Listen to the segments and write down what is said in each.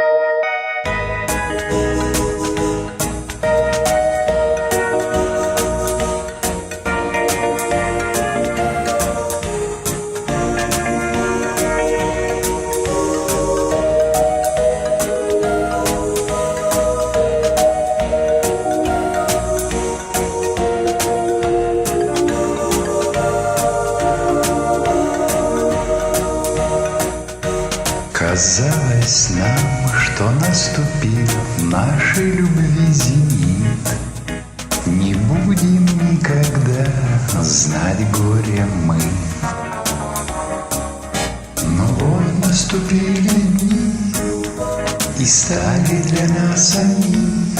you. Что наступил нашей любви зенит. Не будем никогда знать горе мы. Но вот наступили дни, и стали для нас они,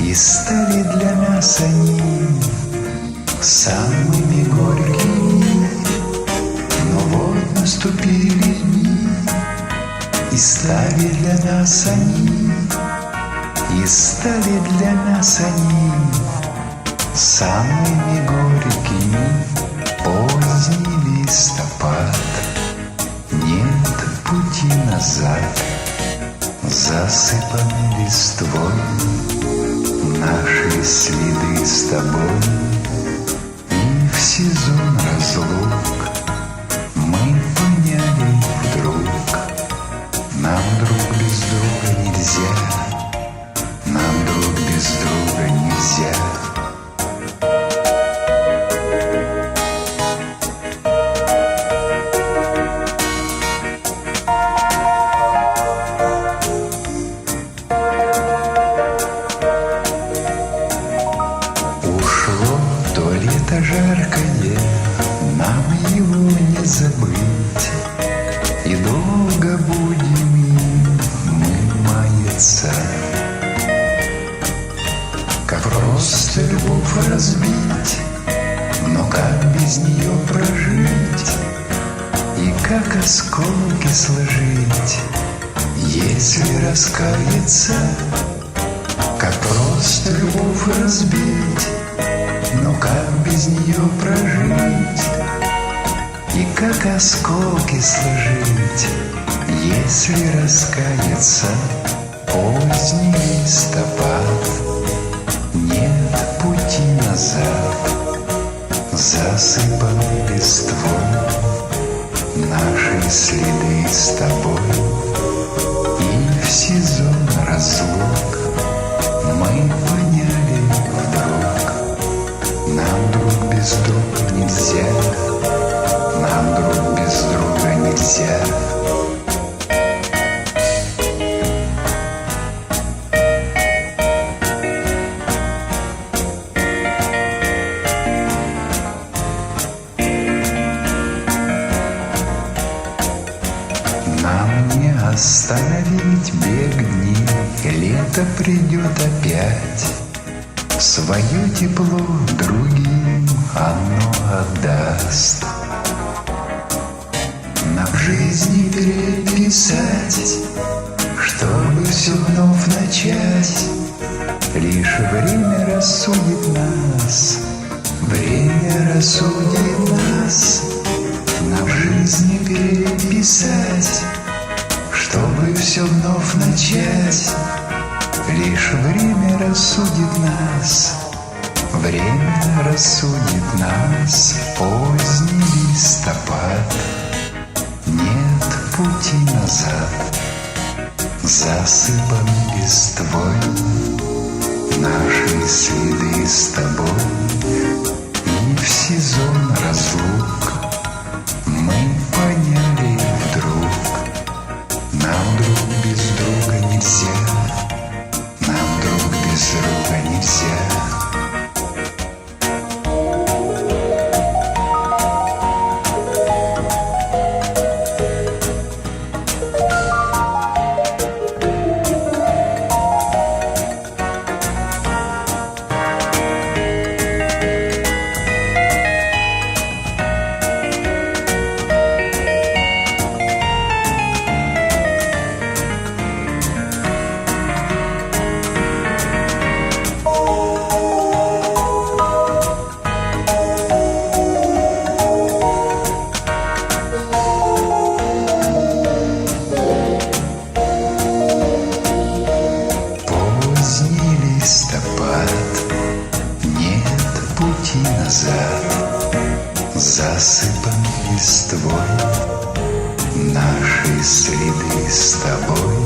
и стали для нас они самыми горькими. Но вот наступили дни, стали для нас они, и стали для нас они самыми горькими. Поздний листопад, нет пути назад, засыпаны листвой наши следы с тобой. И в сезон разлук нее прожить? И как осколки сложить, если раскаяться? Как просто любовь разбить, но как без нее прожить? И как осколки сложить, если раскаяться? Засыпаны листвой наши следы с тобой. И в сезон разлук мы поняли вдруг, нам друг без друга нельзя, нам друг без друга нельзя. Остановить бег дней, лето придет опять. Свое тепло другим оно отдаст. Нам жизни переписать, чтобы все вновь начать. Лишь время рассудит нас, время рассудит нас. Нам жизни переписать, чтобы все вновь начать. Лишь время рассудит нас, время рассудит нас. Поздний листопад, нет пути назад, засыпан листвой наши следы с тобой. И в сезон разлук друга назад Засыпан листвой Наши следы с тобой.